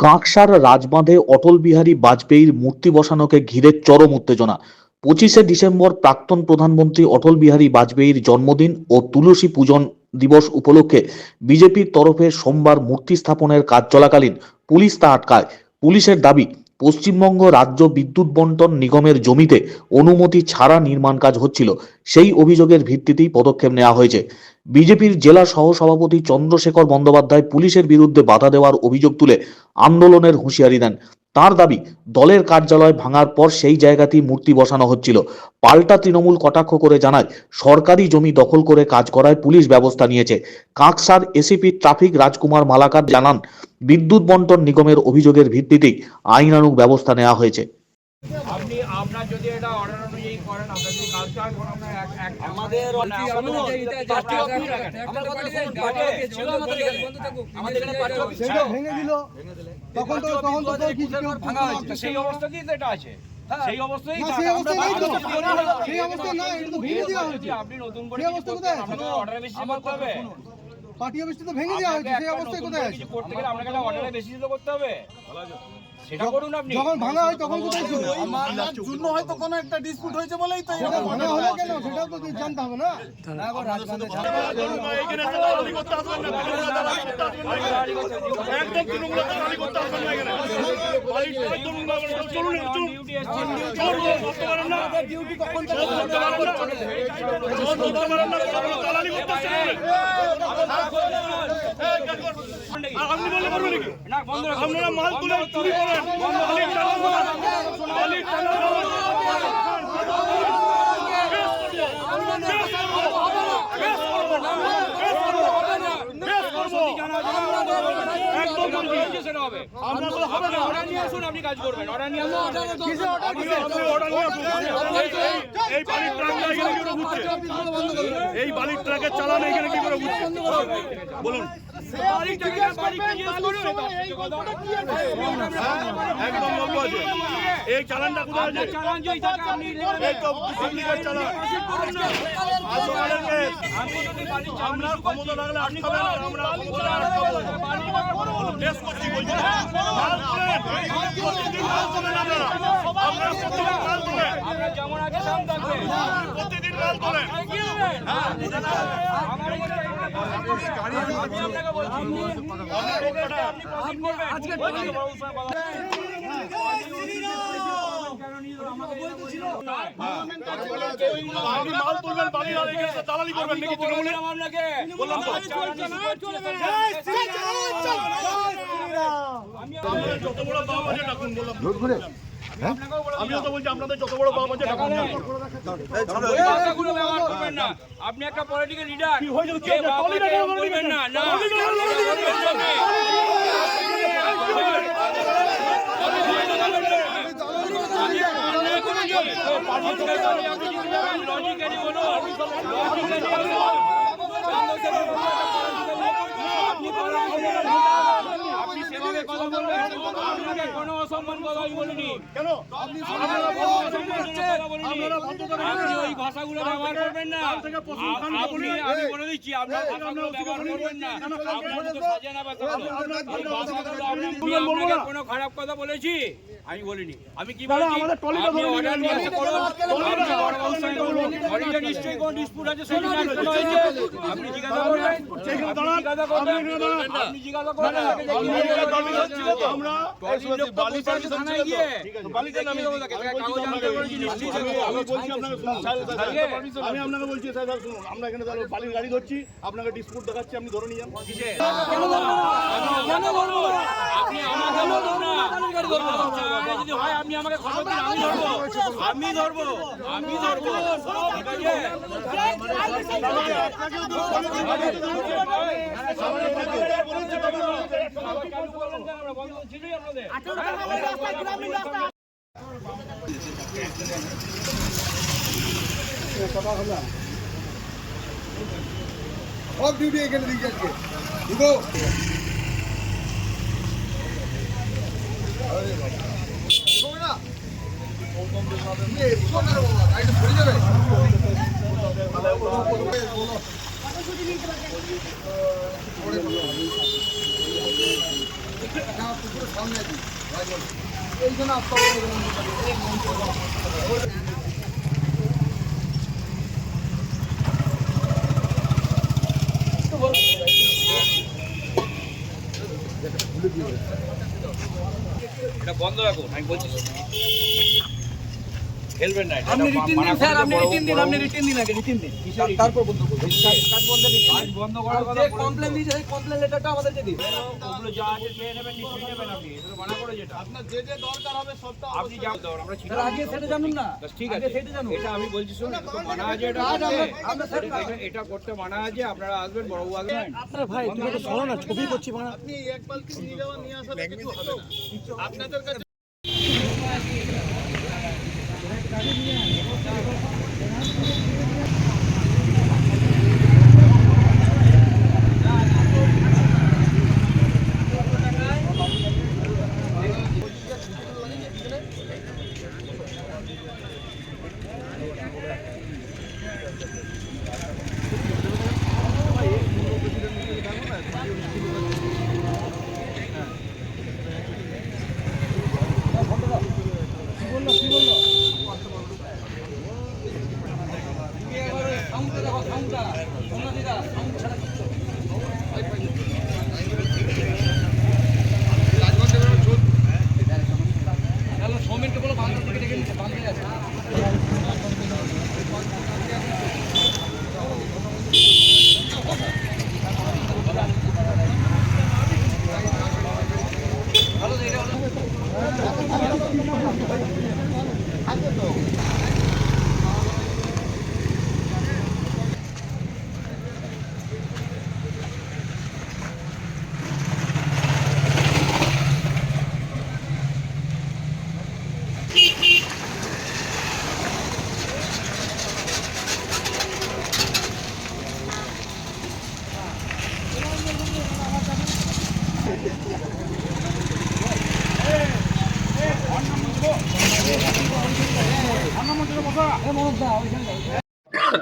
কাঁকসার রাজবাঁধে অটল বিহারী বাজপেয়ীর মূর্তি বসানোকে ঘিরে চরম উত্তেজনা। পঁচিশে ডিসেম্বর প্রাক্তন প্রধানমন্ত্রী অটল বিহারী বাজপেয়ীর জন্মদিন ও তুলসী পূজন দিবস উপলক্ষে বিজেপির তরফে সোমবার মূর্তি স্থাপনের কাজ চলাকালীন পুলিশ তা আটকায়। পুলিশের দাবি পশ্চিমবঙ্গ রাজ্য বিদ্যুৎ বন্টন নিগমের জমিতে অনুমতি ছাড়া নির্মাণ কাজ হচ্ছিল। সেই অভিযোগের ভিত্তিতেই পদক্ষেপ নেওয়া হয়েছে। বিজেপির জেলা সহসভাপতি চন্দ্রশেখর বন্দ্যোপাধ্যায় পুলিশের বিরুদ্ধে বাধা দেওয়ার অভিযোগ তুলে আন্দোলনের হুঁশিয়ারি দেন। তার দাবি দলের কার্যালয় ভাঙার পর সেই জায়গাতেই মূর্তি বসানো হচ্ছিল। পাল্টা তৃণমূল কটাক্ষ করে জানায় সরকারি জমি দখল করে কাজ করায় পুলিশ ব্যবস্থা নিয়েছে। কাঁকসার এসিপি ট্রাফিক রাজকুমার মালাকার জানান বিদ্যুৎ বন্টন নিগমের অভিযোগের ভিত্তিতেই আইনানুগ ব্যবস্থা নেওয়া হয়েছে। আপনি আপনার যদি এটা অর্ডার অনুযায়ী করেন আপনার যদি কালচার করেন আপনার এক এক আমাদের ছিল এখানে। ভেঙে দিল। তখন তো তখন তো তোর কিছু কেউ ভাঙা হয়েছে। সেই অবস্থাতেই তো এটা আছে? সেই অবস্থায় সেই অবস্থায় এটা তো ভেঙে দেওয়া হয়েছে। আপনি নতুন করে অবস্থা কোথায়? অর্ডার বেশি করতে হবে। পার্টি অফিস তো ভেঙে দেওয়া হয়েছে সেই অবস্থায় কোথায় আছে? করতে গেলে আপনাকে অর্ডারে বেশি করতে হবে। সেটা করুন আপনি। যখন ভাঙা হয় তখন কোথায় ছিল আমার জন্য হয়তো কোনো একটা ডিসপিউট হয়েছে বলেই তো এটা ভাঙা হলো কেন? সেটাও তো জানতে হবে না। এখানে এসে করতে আসবেন না। তৃণমূলের করতে আসবেন না। একদম তৃণমূলের দালালি করতে আসবেন না এখানে। চলুন। চলুন না ডিউটি কখন। আপনারা মাল তুলে চুরি করেন মালিক টাকা মালিক টাকা একদম বলছি সেটা হবে। আমরা বলে হবে না। অর্ডার নিয়ে আসুন আপনি কাজ করবেন। অর্ডার নিয়ে আসুন। আপনি আপনি অর্ডার নিয়ে আসুন। এই- বালির ট্রাকটা এখানে কি করে ঘুরছে এই বালির ট্রাকের চালান এখানে কি করে বলুন। একদম আছে। এই চালানটা কোথায় আছে? চালান আমরা ক্ষমতা থাকলে আমরা ক্ষমতা আপনারা যেমন আছে সাম থাকবে প্রতিদিন মাল তোলেন আমার আমি আপনাকে বলছি আজকে আপনি মাল তুলবেন বালি আর এখানে দালালি করবেন নাকি তৃণমূলে আপনাকে বললাম আপনাদের যত বড় বাপ আছে ডাকুন বললাম আমিও তো বলছি আপনাদের যত বড় বাপ আছে ডাকুন ভাষাগুলো ব্যবহার করবেন না আপনি একটা পলিটিক্যাল লিডার কি না লজিক্যালি বলো আপনি সেভাবে কথা বলবেন আপনাকে কোনো অসম্মান কথা আমি বলিনি। কেন? আপনি ওই ভাষাগুলো ব্যবহার করবেন না। আপনি আমি বলে দিচ্ছি আপনার ভাষাগুলো ব্যবহার করবেন না। আপনার তো কোনো খারাপ কথা বলেছি? আমি বলিনি। আমি কি বলেছি? আমাদের টলিটা ধরে অর্ডার নিয়ে নিশ্চয়ই কোনো আছে? সেই হয়েছে? আপনি জিজ্ঞাসা করবেন। আপনি জিজ্ঞাসা করবেন। আপনি এখানে দাঁড়ান। আপনি জিজ্ঞাসা করবেন। আমি আপনাকে বলছি স্যার শুনুন আমরা এখানে বালির গাড়ি ধরছি আপনাকে ডিসপুট দেখাচ্ছি আপনি ধরে নিয়ে আপনি আমাকে বলুন না। যদি আপনি আমাকে খবর দিন আমি ধরবো। আমি ধরবো। আমি ধরবো। ঠিক আছে সব ডিউটি এখানে দিকে আজকে। ঢুকো না পুকুরের সামনে আছি রাজবাড়ি এই জন্য এটা বন্ধ রাখুন আমি বলছি। খেলবেন না এটা আপনি রিটিন দিন স্যার আপনি বড়- রিটিন দিন আপনি রিটিন দিন আগে রিটিন দিন। তারপর বন্ধ করুন। কাজ বন্ধ রিটিন কাজ বন্ধ করার কথা যে বলুন। কমপ্লেন দিয়েছে সেই কমপ্লেন লেটারটা আমাদেরকে দিন। ওগুলো যা আছে পেয়ে নেবেন নিশ্চয়ই নেবেন আপনি। এটা মানা করে যেটা। আপনার যে যে দরকার হবে সবটা আপনি যা দরকার আমরা স্যার আগে সেটা জানুন না। বাস ঠিক আছে। সেটা জানুন। এটা আমি বলছি শুনুন মানা আছে এটা। আমরা- আমরা স্যার এটা- করতে মানা আছে আপনারা আসবেন বড়বাবু আসবেন। আরে ভাই তুমি তো সরো না ছবি করছি মানে। সাউন্ডটা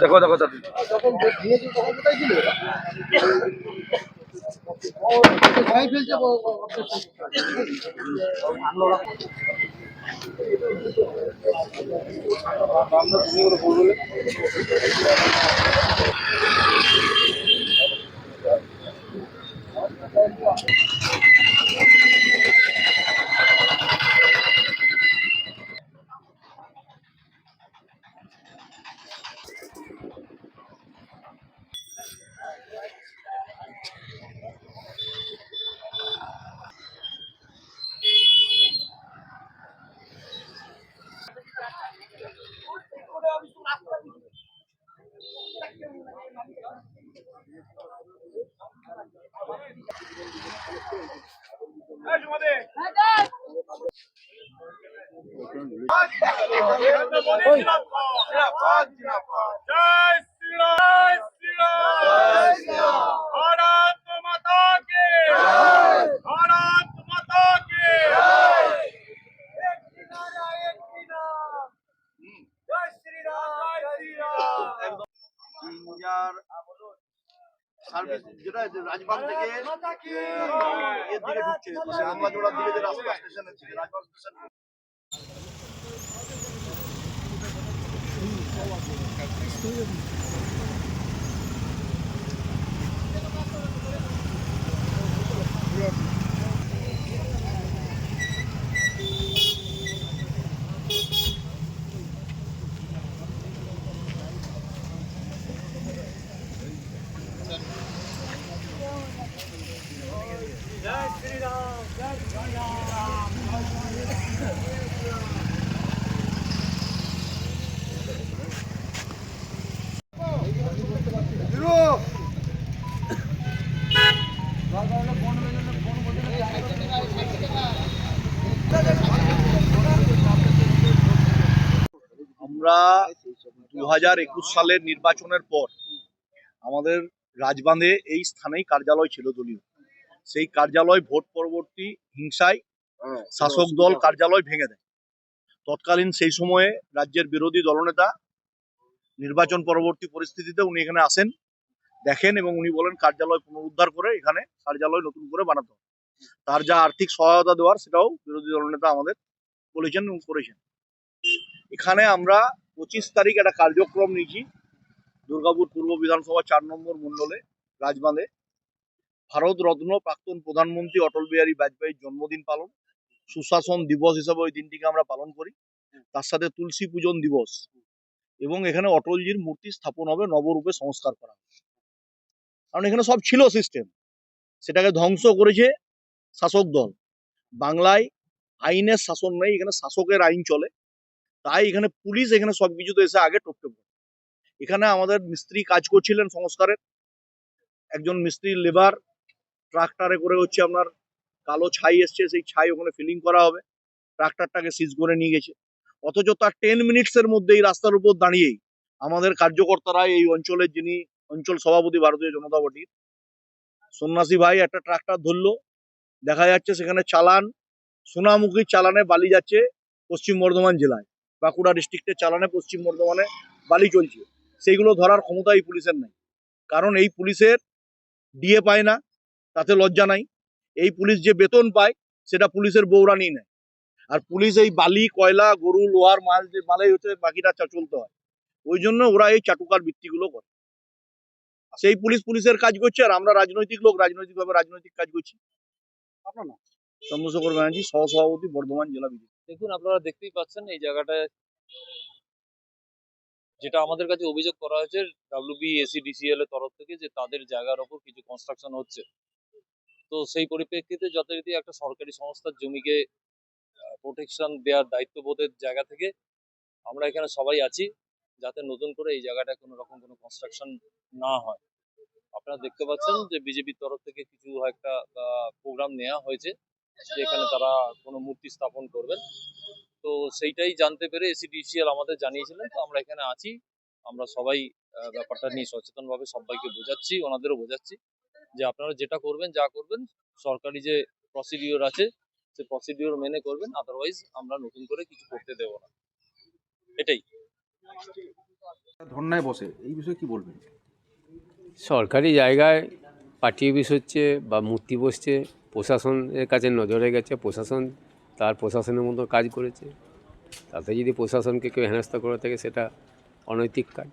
দেখো দেখো দাদু যখন দিয়েছি তখন কোথায় ছিল ও ভাই ফেলছে ও- ও- জয় শ্রীরাম জয় শ্রীরাম ভারত মাতা কি ভারত মাতা কি সার্ভিস যেটা রাজবাগ থেকে এর দিকে ঢুকছে। শ্যামলা দিকে যে রাস্তা স্টেশন আছে রাজবাগ স্টেশন। 都有理由 আমরা দু হাজার একুশ সালের নির্বাচনের পর আমাদের রাজবাঁধে এই স্থানেই কার্যালয় ছিল দলীয়। সেই কার্যালয় ভোট পরবর্তী হিংসায় শাসক দল কার্যালয় ভেঙে দেয়। তৎকালীন সেই সময়ে রাজ্যের বিরোধী দলনেতা নির্বাচন পরবর্তী পরিস্থিতিতে উনি এখানে আসেন দেখেন এবং উনি বলেন কার্যালয় পুনরুদ্ধার করে এখানে কার্যালয় নতুন করে বানাতে হবে। তার যা আর্থিক সহায়তা দেওয়ার সেটাও বিরোধী দলনেতা আমাদের বলেছেন এবং করেছেন। এখানে আমরা পঁচিশ তারিখ একটা কার্যক্রম নিয়েছি, দুর্গাপুর পূর্ব বিধানসভা চার নম্বর মণ্ডলে, রাজবাঁধে। ভারত রত্ন প্রাক্তন প্রধানমন্ত্রী অটল বিহারী বাজপেয়ীর জন্মদিন পালন, সুশাসন দিবস হিসাবে ওই দিনটিকে আমরা পালন করি। তার সাথে তুলসী পূজন দিবস এবং এখানে অটলজির মূর্তি স্থাপন হবে, নবরূপে সংস্কার করা কারণ এখানে সব ছিল সিস্টেম সেটাকে ধ্বংস করেছে শাসক দল। বাংলায় আইনের শাসন নেই, এখানে শাসকের আইন চলে। তাই এখানে পুলিশ এখানে সব সবকিছুতে এসে আগে টপকে পড়ে। এখানে আমাদের মিস্ত্রি কাজ করছিলেন সংস্কারের। একজন মিস্ত্রি লেবার ট্রাক্টরে করে হচ্ছে আপনার কালো ছাই এসছে, সেই ছাই ওখানে ফিলিং করা হবে। ট্রাক্টারটাকে সিজ করে নিয়ে গেছে। অথচ তার টেন মিনিটসের মধ্যে এই রাস্তার উপর দাঁড়িয়েই আমাদের কার্যকর্তারা এই অঞ্চলের যিনি অঞ্চল সভাপতি, ভারতীয় জনতা পার্টির, সন্ন্যাসী ভাই একটা ট্রাক্টর ধরলো। দেখা যাচ্ছে সেখানে চালান, সোনামুখী চালানে বালি যাচ্ছে পশ্চিম বর্ধমান জেলায়। বাঁকুড়া ডিস্ট্রিক্টের চালানে পশ্চিম বর্ধমানে বালি চলছে। সেইগুলো ধরার ক্ষমতা এই পুলিশের নাই। কারণ এই পুলিশের ডিএ পায় না তাতে লজ্জা নাই। এই পুলিশ যে বেতন পায় সেটা পুলিশের বৌরানি নেয়। আর পুলিশ এই বালি কয়লা গরু লোহার মাল যে মালাই হচ্ছে বাকিটা চলতে হয়। ওই জন্য ওরা এই চাটুকার বৃত্তিগুলো করে। সেই পুলিশ পুলিশের কাজ করছে আর আমরা রাজনৈতিক লোক রাজনৈতিকভাবে রাজনৈতিক কাজ করছি। আপনার না চন্দ্রশেখর ব্যানার্জি সহসভাপতি বর্ধমান জেলা বিজেপি। দেখুন, আপনারা দেখতেই পাচ্ছেন এই জায়গাটায় যেটা আমাদের কাছে অভিযোগ করা হয়েছে ডাব্লিউবি এসিডিসিএল এর তরফ থেকে যে তাদের জায়গার ওপর কিছু কনস্ট্রাকশন হচ্ছে। তো সেই পরিপ্রেক্ষিতে যথারীতি একটা সরকারি সংস্থার জমিকে প্রোটেকশন দেওয়ার দায়িত্ববোধের জায়গা থেকে আমরা এখানে সবাই আছি, যাতে নতুন করে এই জায়গাটায় কোনো রকম কোনো কনস্ট্রাকশন না হয়। আপনারা দেখতে পাচ্ছেন যে বিজেপির তরফ থেকে কিছু একটা প্রোগ্রাম নেওয়া হয়েছে। যেখানে তারা কোনো মূর্তি স্থাপন করবেন। তো সেইটাই জানতে পেরে এসিডিসিএল আমাদের জানিয়েছিলেন। তো আমরা এখানে আছি। আমরা সবাই ব্যাপারটা নিয়ে সচেতনভাবে সবাইকে বোঝাচ্ছি ওনাদেরও বোঝাচ্ছি যে আপনারা যেটা করবেন যা করবেন সরকারি যে প্রসিডিওর আছে সে প্রসিডিওর মেনে করবেন। আদারওয়াইজ আমরা নতুন করে কিছু করতে দেবো না। এটাই। ধর্নায় বসে এই বিষয়ে কি বলবেন? সরকারি জায়গায় পার্টি অফিস হচ্ছে বা মূর্তি বসছে প্রশাসনের কাছে নজরে গেছে, প্রশাসন তার প্রশাসনের মতো কাজ করেছে। তাতে যদি প্রশাসনকে কেউ হেনস্থা করে থাকে, সেটা অনৈতিক কাজ।